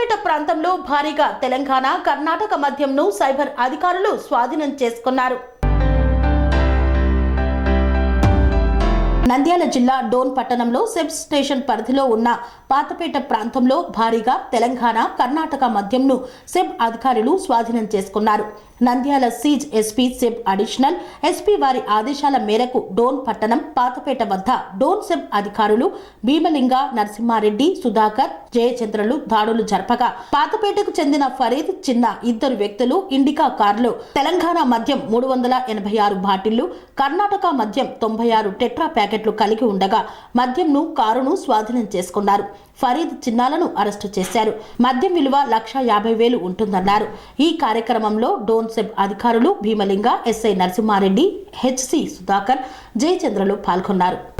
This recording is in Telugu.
కొత్తపేట ప్రాంతంలో భారీగా తెలంగాణ కర్ణాటక మద్యంను సైబర్ అధికారులు స్వాధీనం చేసుకున్నారు. నంద్యాల జిల్లా డోన్ పట్టణంలో సెబ్ స్టేషన్ పరిధిలో ఉన్న పాతపేట ప్రాంతంలో భారీగా తెలంగాణ కర్ణాటక మద్యంను సెబ్ అధికారులు స్వాధీనం చేసుకున్నారు. Nandyal seize SP SEB additional SP వారి ఆదేశాల మేరకు డోన్ పట్టణం పాతపేట వద్ద డోన్ సెబ్ అధికారులు భీమలింగ నరసింహారెడ్డి సుధాకర్ జయచంద్రలు దాడులు జరపగా పాతపేటకు చెందిన ఫరీద్ చిన్న ఇద్దరు వ్యక్తులు ఇండికా కారులో తెలంగాణ మద్యం మూడు వందల ఎనభై ఆరు బాటిళ్ళు కర్ణాటక మద్యం తొంభై ఆరు టెట్రా ప్యాకెట్ ప్యాకెట్లు కలిగి ఉండగా మద్యంను కారును స్వాధీనం చేసుకున్నారు. ఫరీద్ చిన్నాలను అరెస్టు చేశారు. మద్యం విలువ లక్ష యాభై వేలు ఉంటుందన్నారు. ఈ కార్యక్రమంలో డోన్సెబ్ అధికారులు భీమలింగ ఎస్ఐ నరసింహారెడ్డి హెచ్సి సుధాకర్ జయచంద్రలు పాల్గొన్నారు.